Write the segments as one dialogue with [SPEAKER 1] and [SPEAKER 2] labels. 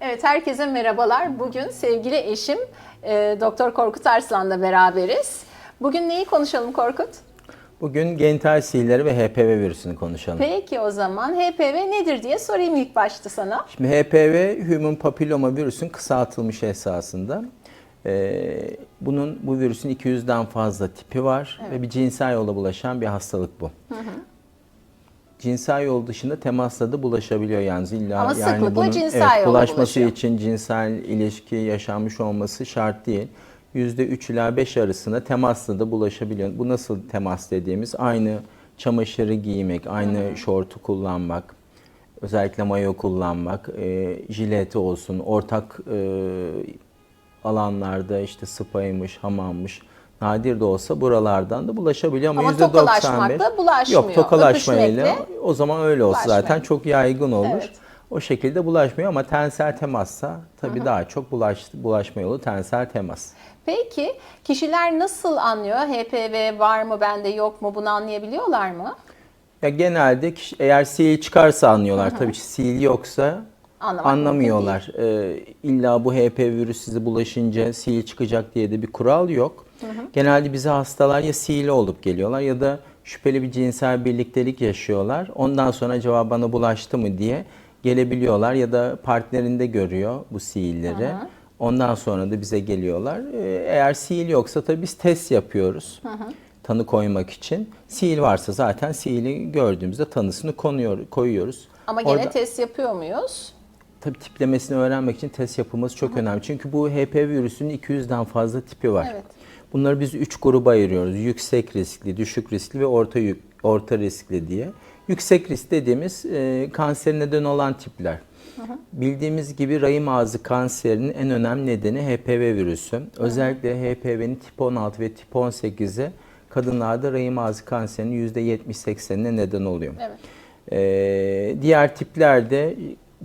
[SPEAKER 1] Evet, herkese merhabalar. Bugün sevgili eşim e, Doktor Korkut Arslan'la beraberiz. Bugün neyi konuşalım Korkut?
[SPEAKER 2] Bugün genital sivilleri ve HPV virüsünü konuşalım.
[SPEAKER 1] Peki o zaman HPV nedir diye sorayım ilk başta sana.
[SPEAKER 2] Şimdi HPV Human Papilloma virüsün kısaltılmış esasında. Ee, bunun bu virüsün 200'den fazla tipi var ve bir cinsel yolla bulaşan bir hastalık bu. Cinsel yol dışında temasla da bulaşabiliyor yalnız illa
[SPEAKER 1] Ama
[SPEAKER 2] yani
[SPEAKER 1] sıklıkla
[SPEAKER 2] bunun
[SPEAKER 1] cinsel
[SPEAKER 2] evet,
[SPEAKER 1] yolla
[SPEAKER 2] bulaşması
[SPEAKER 1] bulaşıyor.
[SPEAKER 2] için cinsel ilişki yaşanmış olması şart değil. %3 ila 5 arasında temasla da bulaşabiliyor. Bu nasıl temas dediğimiz aynı çamaşırı giymek, aynı şortu kullanmak, özellikle mayo kullanmak, e, jileti olsun, ortak e, alanlarda işte spaymış, hamammış, nadir de olsa buralardan da bulaşabiliyor ama,
[SPEAKER 1] Ama
[SPEAKER 2] %95
[SPEAKER 1] tokalaşmakla bulaşmıyor.
[SPEAKER 2] Yok tokalaşmayla o zaman öyle olsa zaten
[SPEAKER 1] bulaşmıyor.
[SPEAKER 2] çok yaygın olur.
[SPEAKER 1] Evet.
[SPEAKER 2] O şekilde bulaşmıyor ama tensel temassa tabii daha çok bulaş, bulaşma yolu tensel temas.
[SPEAKER 1] Peki kişiler nasıl anlıyor? HPV var mı bende yok mu bunu anlayabiliyorlar mı?
[SPEAKER 2] Ya genelde kişi, eğer sihir çıkarsa anlıyorlar. Tabii ki sihir yoksa
[SPEAKER 1] Anlamak
[SPEAKER 2] anlamıyorlar. Ee, illa bu HP virüs size bulaşınca sihir çıkacak diye de bir kural yok. Genelde bize hastalar ya sihirli olup geliyorlar ya da şüpheli bir cinsel birliktelik yaşıyorlar. Ondan sonra acaba bana bulaştı mı diye gelebiliyorlar ya da partnerinde görüyor bu sihirleri. Ondan sonra da bize geliyorlar. Ee, Eğer sihir yoksa tabii biz test yapıyoruz. Tanı koymak için. Sihir varsa zaten sihiri gördüğümüzde tanısını konuyor, koyuyoruz.
[SPEAKER 1] Ama gene
[SPEAKER 2] Orada-
[SPEAKER 1] test yapıyor muyuz?
[SPEAKER 2] Tabii tiplemesini öğrenmek için test yapılması çok önemli. Çünkü bu HP virüsünün 200'den fazla tipi var.
[SPEAKER 1] Evet.
[SPEAKER 2] Bunları biz 3 gruba ayırıyoruz. Yüksek riskli, düşük riskli ve orta yük- orta riskli diye. Yüksek risk dediğimiz e, kanser neden olan tipler. Bildiğimiz gibi rahim ağzı kanserinin en önemli nedeni HPV virüsü. Özellikle HPV'nin tip 16 ve tip 18'i kadınlarda rahim ağzı kanserinin %70-80'ine neden oluyor.
[SPEAKER 1] Evet.
[SPEAKER 2] Ee, diğer tiplerde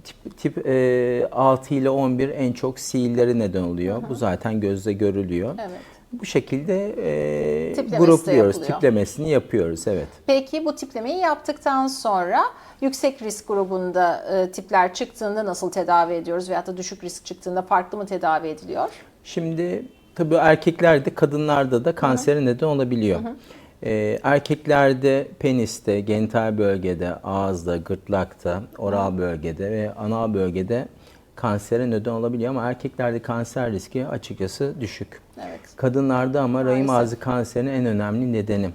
[SPEAKER 2] tip, tip e, 6 ile 11 en çok sivilleri neden oluyor. Bu zaten gözle görülüyor.
[SPEAKER 1] Evet.
[SPEAKER 2] Bu şekilde e,
[SPEAKER 1] Tiplemesi
[SPEAKER 2] grupluyoruz,
[SPEAKER 1] yapılıyor.
[SPEAKER 2] tiplemesini yapıyoruz. Evet.
[SPEAKER 1] Peki bu tiplemeyi yaptıktan sonra yüksek risk grubunda e, tipler çıktığında nasıl tedavi ediyoruz veyahut da düşük risk çıktığında farklı mı tedavi ediliyor?
[SPEAKER 2] Şimdi tabii erkeklerde, kadınlarda da kansere neden olabiliyor. Ee, erkeklerde peniste, genital bölgede, ağızda, gırtlakta, oral bölgede ve anal bölgede kansere neden olabiliyor ama erkeklerde kanser riski açıkçası düşük.
[SPEAKER 1] Evet.
[SPEAKER 2] Kadınlarda ama rahim ağzı kanserinin en önemli nedeni.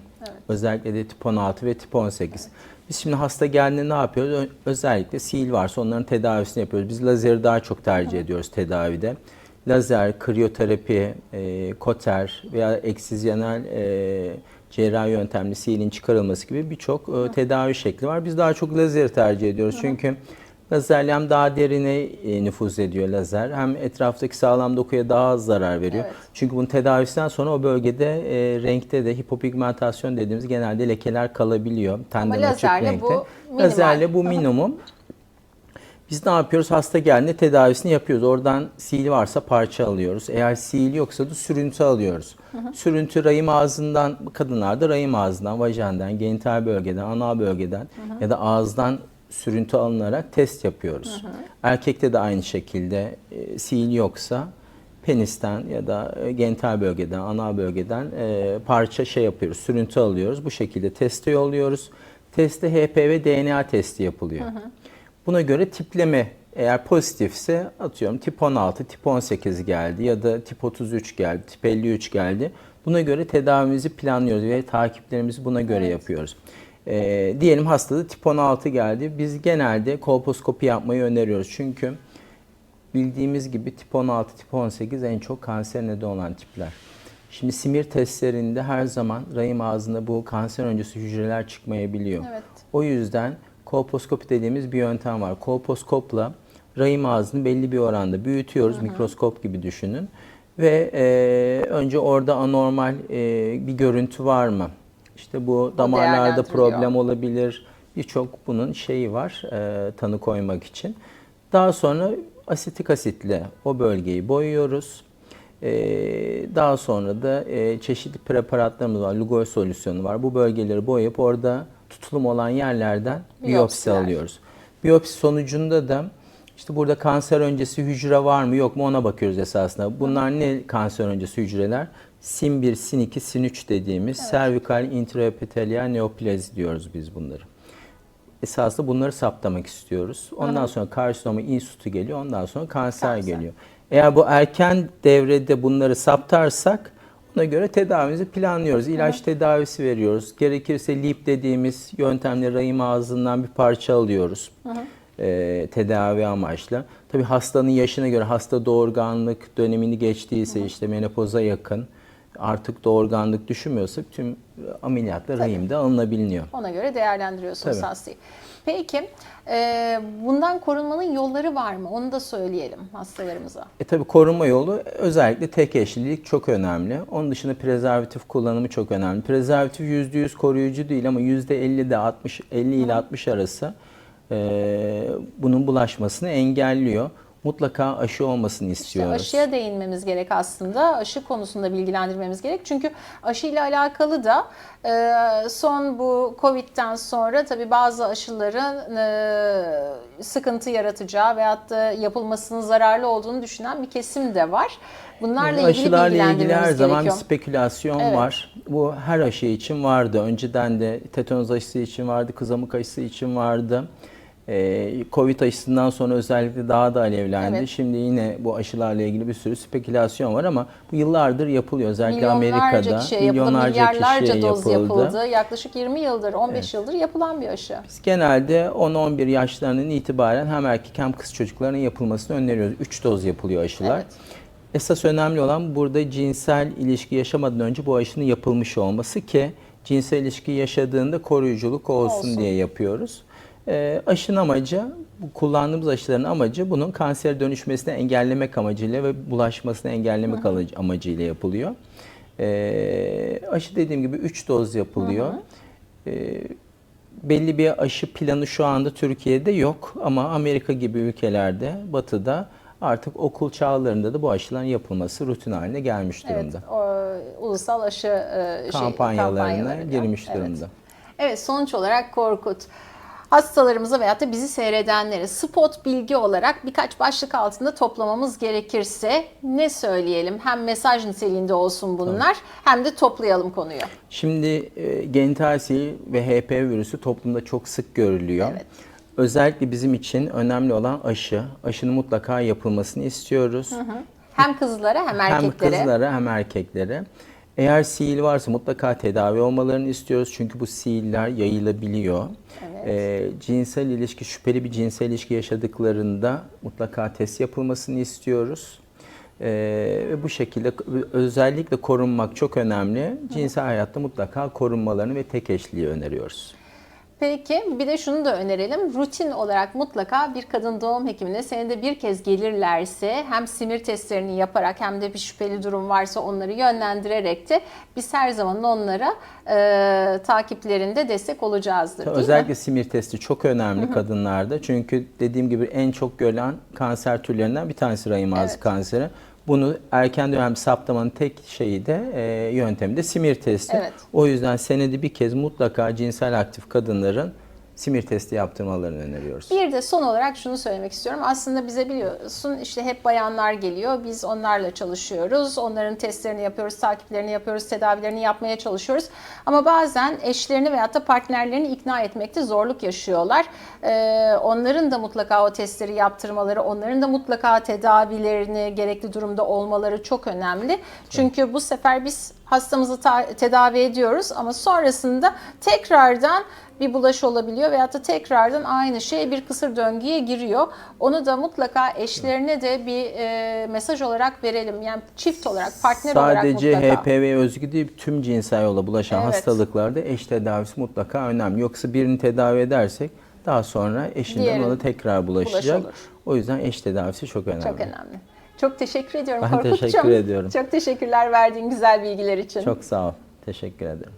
[SPEAKER 2] Özellikle de tip 16 ve tip 18. Biz şimdi hasta geldiğinde ne yapıyoruz? Özellikle sil varsa onların tedavisini yapıyoruz. Biz lazeri daha çok tercih ediyoruz tedavide. Lazer, kriyoterapi, e, koter veya eksizyonel e, cerrahi yöntemli silin çıkarılması gibi birçok e, tedavi şekli var. Biz daha çok lazeri tercih ediyoruz. Çünkü Lazerle hem daha derine e, nüfuz ediyor lazer hem etraftaki sağlam dokuya daha az zarar veriyor.
[SPEAKER 1] Evet.
[SPEAKER 2] Çünkü bunun tedavisinden sonra o bölgede e, renkte de hipopigmentasyon dediğimiz genelde lekeler kalabiliyor. Tenden açık
[SPEAKER 1] lazerle
[SPEAKER 2] renkte.
[SPEAKER 1] bu minimal.
[SPEAKER 2] Lazerle bu minimum. Biz ne yapıyoruz? Hasta geldiğinde tedavisini yapıyoruz. Oradan sil varsa parça alıyoruz. Eğer sil yoksa da sürüntü alıyoruz. Sürüntü rahim ağzından, kadınlarda rahim ağzından, vajandan, genital bölgeden, anal bölgeden ya da ağızdan sürüntü alınarak test yapıyoruz. Erkekte de aynı şekilde e, sil yoksa penisten ya da e, genital bölgeden, anal bölgeden e, parça şey yapıyoruz, sürüntü alıyoruz. Bu şekilde teste yolluyoruz. Testte HPV DNA testi yapılıyor. Buna göre tipleme eğer pozitifse atıyorum tip 16, tip 18 geldi ya da tip 33 geldi, tip 53 geldi. Buna göre tedavimizi planlıyoruz ve takiplerimizi buna göre yapıyoruz. Ee, diyelim hastada tip 16 geldi. Biz genelde kolposkopi yapmayı öneriyoruz. Çünkü bildiğimiz gibi tip 16, tip 18 en çok kanser neden olan tipler. Şimdi simir testlerinde her zaman rahim ağzında bu kanser öncesi hücreler çıkmayabiliyor.
[SPEAKER 1] Evet.
[SPEAKER 2] O yüzden kolposkopi dediğimiz bir yöntem var. Kolposkopla rahim ağzını belli bir oranda büyütüyoruz. Mikroskop gibi düşünün. Ve e, önce orada anormal e, bir görüntü var mı? İşte bu damarlarda problem olabilir. Birçok bunun şeyi var e, tanı koymak için. Daha sonra asitik asitle o bölgeyi boyuyoruz. E, daha sonra da e, çeşitli preparatlarımız var. Lugol solüsyonu var. Bu bölgeleri boyayıp orada tutulum olan yerlerden biyopsi
[SPEAKER 1] Biyopsiler.
[SPEAKER 2] alıyoruz. Biyopsi sonucunda da İşte burada kanser öncesi hücre var mı yok mu ona bakıyoruz esasında. Bunlar ne kanser öncesi hücreler? SIN1, SIN2, SIN3 dediğimiz servikal intraepithelial neoplazi diyoruz biz bunları. Esasında bunları saptamak istiyoruz. Ondan sonra karsinoma insutu geliyor. Ondan sonra kanser,
[SPEAKER 1] Kanser.
[SPEAKER 2] geliyor. Eğer bu erken devrede bunları saptarsak ona göre tedavimizi planlıyoruz. İlaç tedavisi veriyoruz. Gerekirse lip dediğimiz yöntemle rahim ağzından bir parça alıyoruz. Ee, tedavi amaçlı. Tabii hastanın yaşına göre hasta doğurganlık dönemini geçtiyse işte menopoza yakın artık doğurganlık düşünmüyorsa tüm ameliyatlar rahimde alınabiliyor.
[SPEAKER 1] Ona göre değerlendiriyorsunuz
[SPEAKER 2] Tabii.
[SPEAKER 1] hastayı. Peki e, bundan korunmanın yolları var mı? Onu da söyleyelim hastalarımıza.
[SPEAKER 2] E tabi korunma yolu özellikle tek eşlilik çok önemli. Onun dışında prezervatif kullanımı çok önemli. Prezervatif %100 koruyucu değil ama %50 de 60 50 ile 60 arası e, bunun bulaşmasını engelliyor. Mutlaka aşı olmasını
[SPEAKER 1] İşte
[SPEAKER 2] istiyoruz.
[SPEAKER 1] aşıya değinmemiz gerek aslında. Aşı konusunda bilgilendirmemiz gerek. Çünkü aşıyla alakalı da e, son bu Covid'den sonra tabii bazı aşıların e, sıkıntı yaratacağı veyahut da yapılmasının zararlı olduğunu düşünen bir kesim de var. Bunlarla ilgili
[SPEAKER 2] Aşılarla ilgili her zaman bir
[SPEAKER 1] gerekiyor.
[SPEAKER 2] spekülasyon
[SPEAKER 1] Evet.
[SPEAKER 2] var. Bu her aşı için vardı. Önceden de tetanoz aşısı için vardı, kızamık aşısı için vardı. Ee, Covid aşısından sonra özellikle daha da alevlendi.
[SPEAKER 1] Evet.
[SPEAKER 2] Şimdi yine bu aşılarla ilgili bir sürü spekülasyon var ama bu yıllardır yapılıyor. Özellikle
[SPEAKER 1] Milyonlarca
[SPEAKER 2] Amerika'da
[SPEAKER 1] kişiye yapıldı,
[SPEAKER 2] milyonlarca
[SPEAKER 1] milyarlarca
[SPEAKER 2] kişiye
[SPEAKER 1] doz
[SPEAKER 2] yapıldı.
[SPEAKER 1] yapıldı. Yaklaşık 20 yıldır, 15 yıldır yapılan bir aşı.
[SPEAKER 2] Biz genelde 10-11 yaşlarından itibaren hem erkek hem kız çocuklarının yapılmasını öneriyoruz. 3 doz yapılıyor aşılar.
[SPEAKER 1] Evet.
[SPEAKER 2] Esas önemli olan burada cinsel ilişki yaşamadan önce bu aşının yapılmış olması ki cinsel ilişki yaşadığında koruyuculuk olsun,
[SPEAKER 1] Olsun.
[SPEAKER 2] diye yapıyoruz. Ee, aşının amacı, kullandığımız aşıların amacı bunun kanser dönüşmesini engellemek amacıyla ve bulaşmasını engellemek alıcı- amacıyla yapılıyor. Ee, aşı dediğim gibi 3 doz yapılıyor. Ee, belli bir aşı planı şu anda Türkiye'de yok ama Amerika gibi ülkelerde, batıda artık okul çağlarında da bu aşıların yapılması rutin haline gelmiş durumda.
[SPEAKER 1] Evet, o, ulusal aşı e, şey,
[SPEAKER 2] Kampanyalarına
[SPEAKER 1] kampanyalarıyla.
[SPEAKER 2] girmiş
[SPEAKER 1] Evet.
[SPEAKER 2] durumda.
[SPEAKER 1] Evet sonuç olarak Korkut hastalarımıza veyahut da bizi seyredenlere spot bilgi olarak birkaç başlık altında toplamamız gerekirse ne söyleyelim? Hem mesaj niteliğinde olsun bunlar hem de toplayalım konuyu.
[SPEAKER 2] Şimdi e, genital sil ve HPV virüsü toplumda çok sık görülüyor.
[SPEAKER 1] Evet.
[SPEAKER 2] Özellikle bizim için önemli olan aşı. Aşının mutlaka yapılmasını istiyoruz.
[SPEAKER 1] Hem kızlara hem
[SPEAKER 2] Hem
[SPEAKER 1] erkeklere.
[SPEAKER 2] kızlara hem erkeklere. Eğer sihir varsa mutlaka tedavi olmalarını istiyoruz. Çünkü bu sihirler yayılabiliyor. Ee, cinsel ilişki, şüpheli bir cinsel ilişki yaşadıklarında mutlaka test yapılmasını istiyoruz. Ee, ve bu şekilde özellikle korunmak çok önemli. Cinsel hayatta mutlaka korunmalarını ve tek eşliği öneriyoruz.
[SPEAKER 1] Peki bir de şunu da önerelim. Rutin olarak mutlaka bir kadın doğum hekimine senede bir kez gelirlerse hem simir testlerini yaparak hem de bir şüpheli durum varsa onları yönlendirerek de biz her zaman onlara e, takiplerinde destek olacağızdır değil
[SPEAKER 2] Özellikle
[SPEAKER 1] mi?
[SPEAKER 2] simir testi çok önemli kadınlarda. Çünkü dediğim gibi en çok görülen kanser türlerinden bir tanesi rahim ağzı
[SPEAKER 1] Evet.
[SPEAKER 2] kanseri. Bunu erken dönem saptamanın tek şeyi de e, yöntemi de simir testi.
[SPEAKER 1] Evet.
[SPEAKER 2] O yüzden senede bir kez mutlaka cinsel aktif kadınların simir testi yaptırmalarını öneriyoruz.
[SPEAKER 1] Bir de son olarak şunu söylemek istiyorum. Aslında bize biliyorsun işte hep bayanlar geliyor. Biz onlarla çalışıyoruz. Onların testlerini yapıyoruz, takiplerini yapıyoruz, tedavilerini yapmaya çalışıyoruz. Ama bazen eşlerini veyahut da partnerlerini ikna etmekte zorluk yaşıyorlar. Ee, onların da mutlaka o testleri yaptırmaları, onların da mutlaka tedavilerini gerekli durumda olmaları çok önemli. Çünkü bu sefer biz hastamızı ta- tedavi ediyoruz ama sonrasında tekrardan bir bulaş olabiliyor veyahut da tekrardan aynı şey bir kısır döngüye giriyor. Onu da mutlaka eşlerine de bir e, mesaj olarak verelim. Yani çift olarak, partner olarak
[SPEAKER 2] Sadece
[SPEAKER 1] mutlaka.
[SPEAKER 2] HPV özgü değil tüm cinsel yola bulaşan
[SPEAKER 1] Evet.
[SPEAKER 2] hastalıklarda eş tedavisi mutlaka önemli. Yoksa birini tedavi edersek daha sonra eşinden
[SPEAKER 1] Diğeri
[SPEAKER 2] ona tekrar bulaşacak.
[SPEAKER 1] olur.
[SPEAKER 2] O yüzden eş tedavisi çok önemli.
[SPEAKER 1] Çok önemli. Çok teşekkür ediyorum
[SPEAKER 2] Ben
[SPEAKER 1] Korkut'cum.
[SPEAKER 2] teşekkür ediyorum.
[SPEAKER 1] Çok teşekkürler verdiğin güzel bilgiler için.
[SPEAKER 2] Çok sağ ol. Teşekkür ederim.